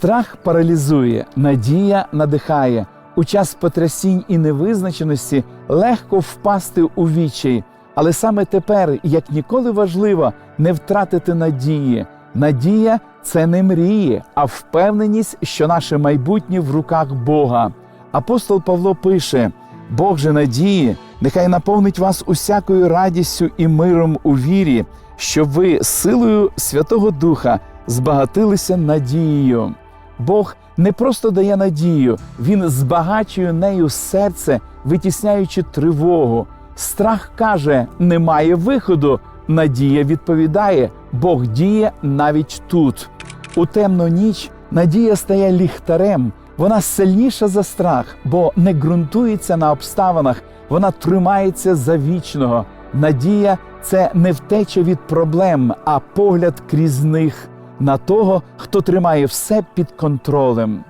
Страх паралізує, надія надихає. У час потрясінь і невизначеності легко впасти у відчай. Але саме тепер, як ніколи важливо, не втратити надії. Надія це не мрії, а впевненість, що наше майбутнє в руках Бога. Апостол Павло пише: Бог же надії, нехай наповнить вас усякою радістю і миром у вірі, щоб ви силою Святого Духа збагатилися надією. Бог не просто дає надію, Він збагачує нею серце, витісняючи тривогу. Страх каже, немає виходу. Надія відповідає, Бог діє навіть тут. У темну ніч надія стає ліхтарем. Вона сильніша за страх, бо не ґрунтується на обставинах, вона тримається за вічного. Надія це не втеча від проблем, а погляд крізь них на того, хто тримає все під контролем.